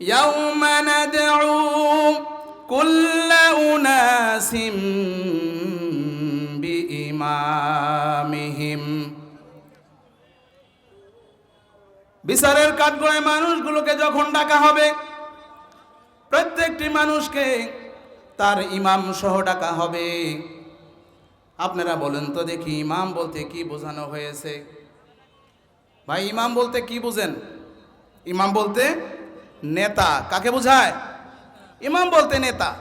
يوم ندعو كل أناس بإمامهم বিচারের কাঠগড়ায় মানুষগুলোকে যখন ডাকা হবে প্রত্যেকটি মানুষকে তার ইমাম সহ ডাকা হবে আপনারা বলেন তো দেখি ইমাম বলতে কি বোঝানো হয়েছে ভাই ইমাম বলতে কি বুঝেন ইমাম বলতে নেতা, কাকে বোঝায়? ইমাম বলতে নেতা।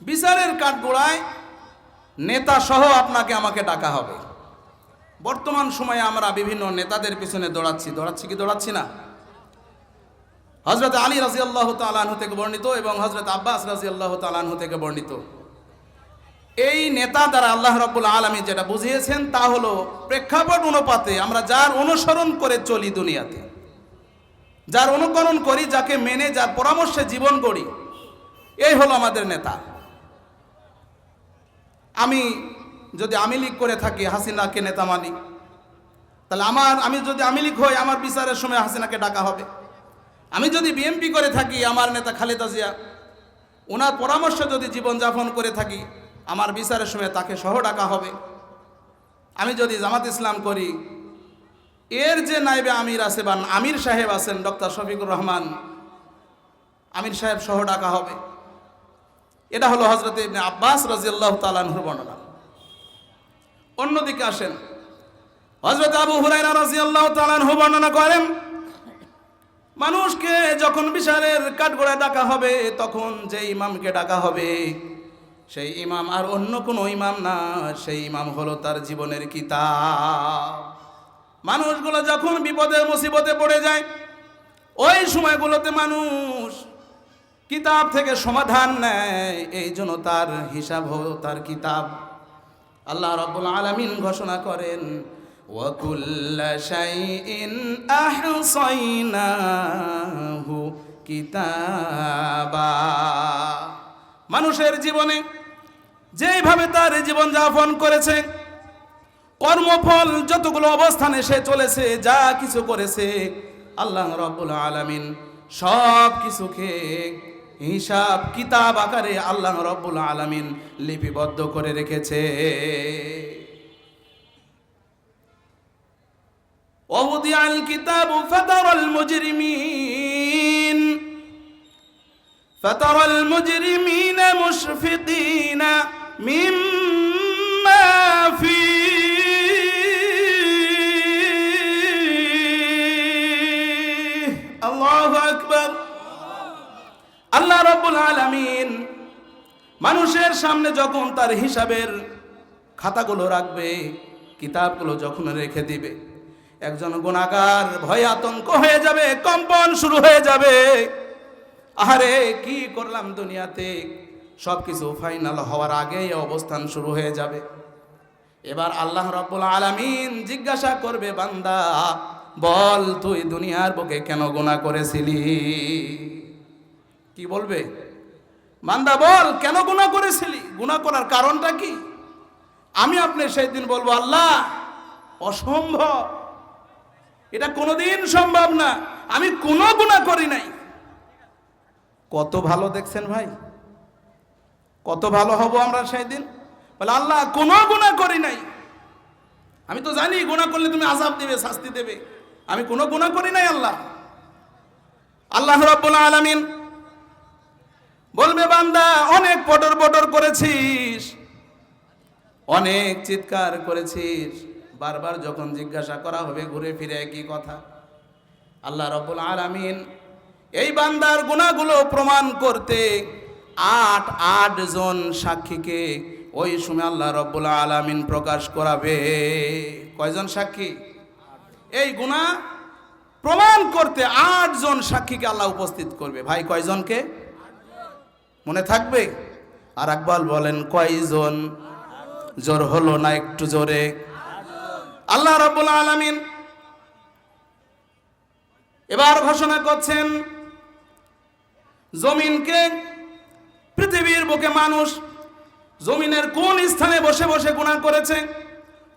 বিচারের কাঠগোড়ায় নেতা সহ আপনাকে আমাকে ডাকা হবে। বর্তমান সময়ে আমরা বিভিন্ন নেতাদের পিছনে দৌড়াচ্ছি। দৌড়াচ্ছি কি দৌড়াচ্ছি না? হজরত আলী রাজি আল্লাহ তালাহু থেকে বর্ণিত এবং হজরত আব্বাস রাজি আল্লাহ তালাহু থেকে বর্ণিত। এই নেতা দ্বারা আল্লাহ রব্বুল আলমী যেটা বুঝিয়েছেন তা হলো প্রেক্ষাপট অনুপাতে আমরা যার অনুসরণ করে চলি দুনিয়াতে। যার অনুকরণ করি, যাকে মেনে, যার পরামর্শে জীবন করি এই হলো আমাদের নেতা। আমি যদি আমি লিগ করে থাকি, হাসিনাকে নেতা মানি, তাহলে আমার, আমি যদি আমি লিগ হই, আমার বিচারের সময় হাসিনাকে ডাকা হবে। আমি যদি বিএমপি করে থাকি, আমার নেতা খালেদা জিয়া ওনার পরামর্শ যদি জীবনযাপন করে থাকি, আমার বিচারের সময় তাকে সহ ডাকা হবে। আমি যদি জামাত ইসলাম করি এর যে নাইবে আমির আছে বা আমির সাহেব আছেন, ডক্টর শফিকুর রহমান, আমির সাহেব সহ ডাকা হবে। এটা হলো হজরত ইবনে আব্বাস রাজিয়াল্লাহ তালানহুর বর্ণনা। অন্যদিকে আসেন হজরত আবু হুরাইরা রাজিয়াল্লাহ তালানহু বর্ণনা করেন, মানুষকে যখন বিচারের কাঠগোড়ায় ডাকা হবে, তখন যে ইমামকে ডাকা হবে, সেই ইমাম আর অন্য কোনো ইমাম না, সেই ইমাম হলো তার জীবনের কিতাব। মানুষগুলো যখন বিপদে মুসিবতে পড়ে যায় ওই সময়গুলোতে মানুষ কিতাব থেকে সমাধান নেয় এই জন্য তার হিসাব হলো তার কিতাব আল্লাহ রাব্বুল আলামিন ঘোষণা করেন وكل شيء أحصيناه কিতাবা মানুষের জীবনে যেইভাবে তার জীবন যাপন করেছে কর্মফল যতগুলো অবস্থানে সে চলেছে যা কিছু করেছে আল্লাহ রব্বুল আলামিন সব কিছুকে হিসাব কিতাব আকারে আল্লাহ রব্বুল আলামিন লিপিবদ্ধ করে রেখেছে ووضع الكتاب فترى المجرمين فترى المجرمين مشفقين مما রব্বুল আলামিন মানুষের সামনে যখন তার হিসাবের খাতাগুলো রাখবে, কিতাবগুলো যখন রেখে দিবে, একজন গুণাগার ভয় আতঙ্ক হয়ে যাবে, কম্পন শুরু হয়ে যাবে। আরে কি করলাম দুনিয়াতে? সব কিছু ফাইনাল হওয়ার আগেই অবস্থান শুরু হয়ে যাবে। এবার আল্লাহ রব্বুল আলামিন জিজ্ঞাসা করবে, বান্দা, বল তুই দুনিয়ার বুকে কেন গুণা করেছিলি? কি বলবে? মান্দা বল, কেন গুণা করেছিলি? গুণা করার কারণটা কি? আমি আপনি সেই দিন বলব, আল্লাহ, অসম্ভব। এটা কোনোদিন সম্ভব না। আমি কোনো গুণা করি নাই। কত ভালো দেখছেন ভাই? কত ভালো হব আমরা সেই দিন বলে, আল্লাহ, কোনো গুণা করি নাই। আমি তো জানি গুণা করলে তুমি আজাব দেবে, শাস্তি দেবে। আমি কোনো গুণা করি নাই, আল্লাহ। আল্লাহ রব্বুল আলামিন বলবে, বান্দা, অনেক পটর পটর করেছিস। অনেক চিৎকার করেছিস। বারবার যখন জিজ্ঞাসা করা হবে, ঘুরে ফিরে একই কথা। আল্লাহ রব্বুল আলামিন এই বান্দার গুণাগুলো প্রমাণ করতে আট আট জন সাক্ষীকে ওই সময় আল্লাহ রব্বুল আলামিন প্রকাশ করাবে। কয়জন সাক্ষী? এই গুণা প্রমাণ করতে আট জন সাক্ষীকে আল্লাহ উপস্থিত করবে। ভাই, কয়জনকে? মনে থাকবে? আর আকবাল বলেন, কয়জন? জোর হলো না একটু জোরে? আল্লাহ রাব্বুল আলামিন এবার ঘোষণা করছেন, জমিনকে পৃথিবীর বুকে মানুষ জমিনের কোন স্থানে বসে বসে গুণা করেছে?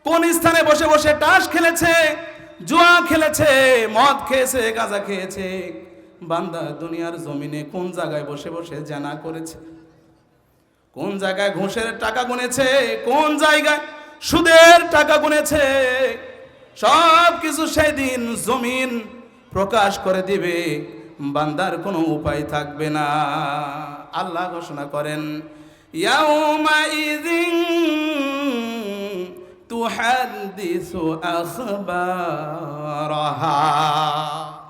কোন স্থানে বসে বসে টাস খেলেছে? জুয়া খেলেছে? মদ খেয়েছে? গাঁজা খেয়েছে? বান্দা দুনিয়ার জমিনে কোন জায়গায় বসে বসে জানা করেছে? কোন জায়গায় ঘুষের টাকা গুনেছে? কোন জায়গায় সুদের টাকা গুনেছে? সব কিছু সেদিন জমিন প্রকাশ করে দিবে। বান্দার কোনো উপায় থাকবে না। আল্লাহ ঘোষণা করেন তুহাদ্দিসু আখবারাহা।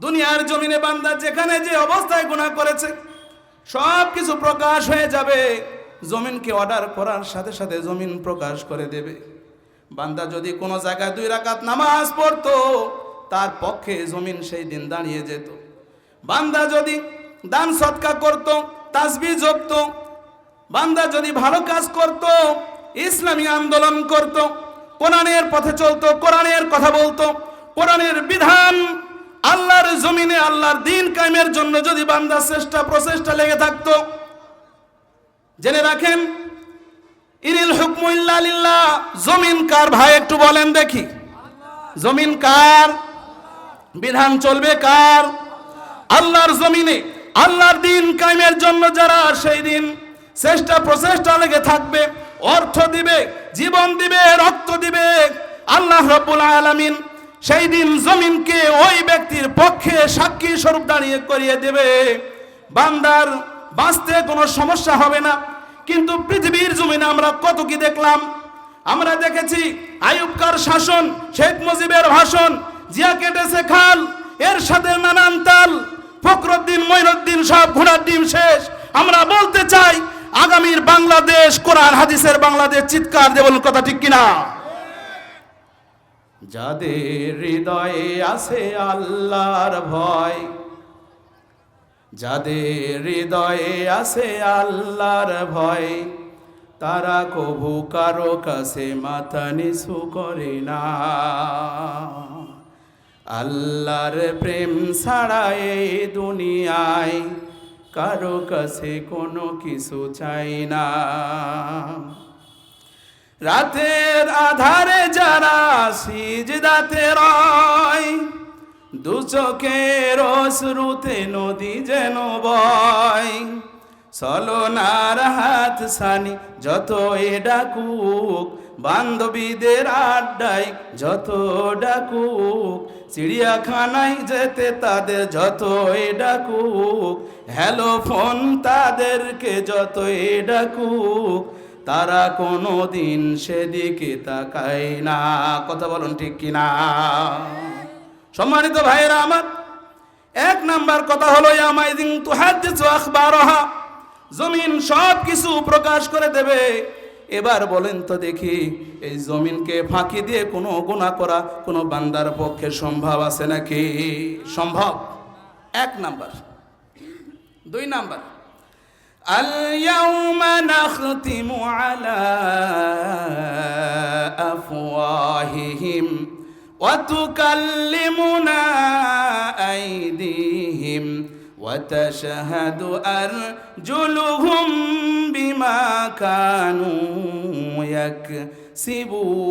দুনিয়ার জমিনে বান্দা যেখানে যে অবস্থায় গুনাহ করেছে, সব কিছু প্রকাশ হয়ে যাবে। জমিনকে অর্ডার করার সাথে সাথে জমিন প্রকাশ করে দেবে। বান্দা যদি কোনো জায়গায় দুই রাকাত নামাজ পড়তো, তার পক্ষে জমিন সেই দিন দাঁড়িয়ে যেত। বান্দা যদি দান সৎকা করত তাসবি জপত, বান্দা যদি ভালো কাজ করত, ইসলামী আন্দোলন করত, কোরআনের পথে চলতো, কোরআনের কথা বলতো, কোরআনের বিধান আল্লাহর জমিনে আল্লাহর দিন কায়েমের জন্য যদি বান্দা চেষ্টা, প্রচেষ্টা লেগে থাকতো, জেনে রাখেন, ইনিল হুকমু ইল্লা লিল্লাহ, জমিন কার? ভাই, একটু বলেন দেখি। জমিন কার? বিধান চলবে কার? আল্লাহর জমিনে আল্লাহর দিন কায়েমের জন্য যারা সেই দিন চেষ্টা, প্রচেষ্টা লেগে থাকবে, অর্থ দিবে, জীবন দিবে, রক্ত দিবে, আল্লাহ রব্বুল আলামিন সেই দিন জমিনকে ওই ব্যক্তির পক্ষে সাক্ষী স্বরূপ দাঁড়িয়ে করিয়ে দেবে। বান্দার বাঁচতে কোনো সমস্যা হবে না। কিন্তু পৃথিবীর জমিনে আমরা কত কি দেখলাম? আমরা দেখেছি আয়ুবকার শাসন, শেখ মুজিবের ভাষণ, জিয়া কেটেছে খাল, এর সাথে নানান তাল, ফখরুদ্দিন মঈনুদ্দিন সব ঘোড়ার ডিম শেষ। আমরা বলতে চাই, আগামীর বাংলাদেশ, কোরআন, হাদিসের বাংলাদেশ, চিৎকার দেবল কথা ঠিক কিনা? যাদের হৃদয়ে আছে আল্লাহর ভয়, যাদের হৃদয়ে আছে আল্লাহর ভয়, তারা কভু কারও কাছে মাথা নিচু করে না। আল্লাহর প্রেম ছাড়া এই দুনিয়ায় কারও কাছে কোনো কিছু চাই না। রাতের আধারে যারা সিজদাতে রয়, দু চোখের অশ্রুতে নদী যেন বয়। সলনার হাত সানি যত এ ডাকুক, বান্ধবীদের আড্ডায় যত ডাকুক, চিড়িয়াখানায় যেতে তাদের যত এ ডাকুক, হ্যালো ফোন তাদেরকে যত এ ডাকুক তারা কোনো দিন সেদিকে তাকায় না। কথা বলুন ঠিক কিনা? সম্মানিত ভাইরা আমার, এক নাম্বার কথা হলো ইয়ামাইদিন তুহাদ্দিসু আখবারহা। জমিন সব কিছু প্রকাশ করে দেবে। এবার বলেন তো দেখি, এই জমিনকে ফাঁকি দিয়ে কোনো গুণা করা কোনো বান্দার পক্ষে সম্ভব আছে নাকি? সম্ভব। এক নাম্বার। দুই নাম্বার। اليوم نختم على أفواههم وتكلمنا أيديهم وتشهد أرجلهم بما كانوا يكسبون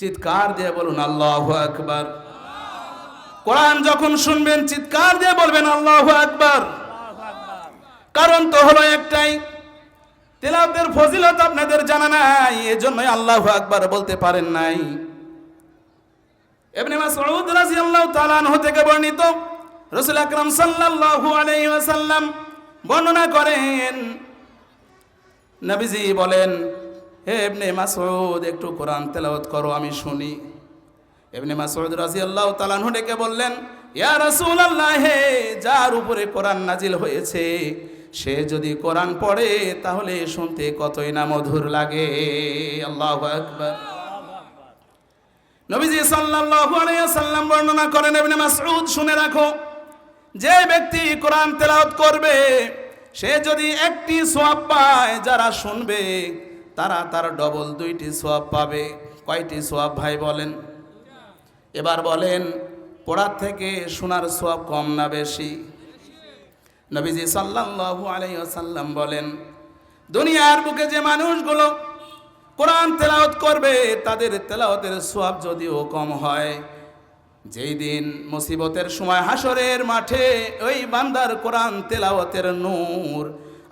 চিৎকার দিয়ে বলুন আল্লাহ আকবার কোরআন যখন শুনবেন, চিৎকার দিয়ে বলবেন, আল্লাহ আকবার। কারণ তো হলো একটাই। তেলাওয়াতের ফজিলত আপনাদের জানা নাই, এজন্যই আল্লাহ আকবার বলতে পারেন নাই। ইবনে মাসউদ রাদিয়াল্লাহু তাআলা আনহু থেকে বর্ণিত, রাসূল আকরাম সাল্লাল্লাহু আলাইহি ওয়াসাল্লাম বর্ণনা করেন, নবীজি বলেন, হে ইবনে মাসউদ, একটু কোরআন তেলাওয়াত করো, আমি শুনি। ইবনে মাসউদ রাদিয়াল্লাহু আল্লাহ আনহু ডেকে বললেন, ইয়া রাসূলুল্লাহ হে যার উপরে কোরআন নাজিল হয়েছে, সে যদি কোরআন পড়ে, তাহলে শুনতে কতই না মধুর লাগে। আল্লাহু নবীজি সাল্লাল্লাহু আলাইহি সাল্লাম বর্ণনা করেন, ইবনে মাসউদ, শুনে রাখো, যে ব্যক্তি কোরআন তেলাওয়াত করবে, সে যদি একটি সোয়াব পায়, যারা শুনবে, তারা তার ডবল দুইটি সোয়াব পাবে। কয়টি সোয়াব ভাই বলেন? এবার বলেন, পড়ার থেকে শোনার সোয়াব কম না বেশি? নবীজি সাল্লাল্লাহু আলাইহি ওয়াসাল্লাম বলেন, দুনিয়ার বুকে যে মানুষগুলো কোরআন তেলাওয়াত করবে, তাদের তেলাওতের সোয়াব যদিও কম হয়। যেই দিন মুসিবতের সময় হাসরের মাঠে ওই বান্দার কোরআন তেলাওয়াতের নূর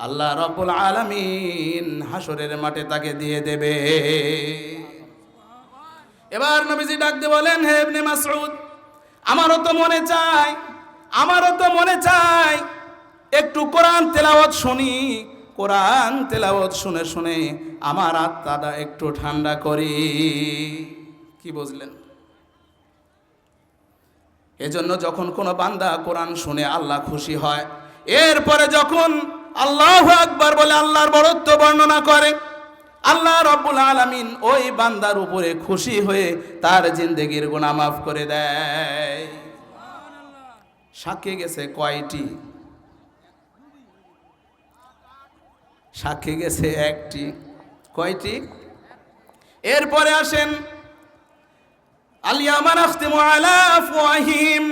আল্লাহ রব্বুল আলামিন হাসরের মাঠে তাকে দিয়ে দেবে। এবার নবীজি ডাক দিয়ে বলেন, হে ইবনে মাসউদ, আমারও তো মনে চায় আমারও তো মনে চায় একটু কোরআন তেলাওয়াত শুনি, কোরআন তেলাওয়াত শুনে শুনে আমার আত্মাটা একটু ঠান্ডা করি। কি বুঝলেন? এজন্য যখন কোনো বান্দা কোরআন শুনে আল্লাহ খুশি হয়, এরপরে যখন আল্লাহ আকবার বলে আল্লাহর বড়ত্ব বর্ণনা করে আল্লাহ রব্বুল আলমিন ওই বান্দার উপরে খুশি হয়ে তার জিন্দেগির গুণা মাফ করে দেয়। সাক্ষী গেছে কয়টি? সাক্ষী গেছে একটি। কয়টি? এরপরে আসেন আলিয়া মানাখতিমু আলা আফওয়াহিম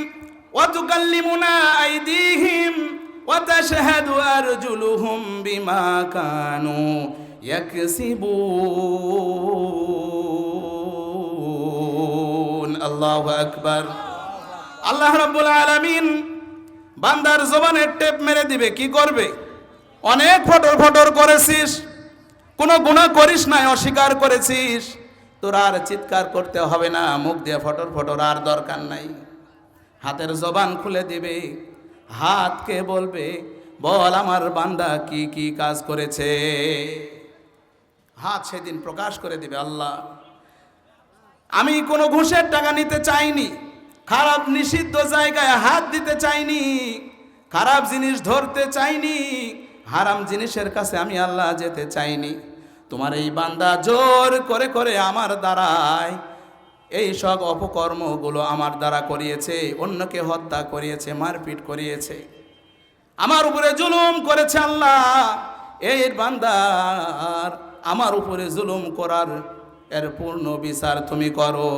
ওয়া তুকাল্লিমুনা আইদিহিম ওয়া তাশহাদু আরজুলুহুম বিমা কানু আল্লাহ আকবার। আল্লাহ রাব্বুল আলামিন বান্দার জবানের টেপ মেরে দিবে, কি করবে? অনেক ফটর ফটর করেছিস, কোনো গুণা করিস নাই, অস্বীকার করেছিস। তোর আর চিৎকার করতে হবে না, মুখ দিয়ে ফটর ফটর আর দরকার নাই। হাতের জবান খুলে দিবে, হাতকে বলবে, বল আমার বান্দা কি কি কাজ করেছে? হাত সেদিন প্রকাশ করে দিবে, আল্লাহ। আমি কোনো ঘুষের টাকা নিতে চাইনি, খারাপ নিষিদ্ধ জায়গায় হাত দিতে চাইনি, খারাপ জিনিস ধরতে চাইনি, হারাম জিনিসের কাছে আমি আল্লাহ যেতে চাইনি। তোমার এই বান্দা জোর করে করে আমার দ্বারায় এই সব অপকর্মগুলো আমার দ্বারা করিয়েছে, অন্যকে হত্যা করিয়েছে, মারপিট করিয়েছে। আমার উপরে জুলুম করেছে আল্লাহ, এই বান্দার আমার উপরে জুলুম করার এর পূর্ণ বিচার তুমি করো।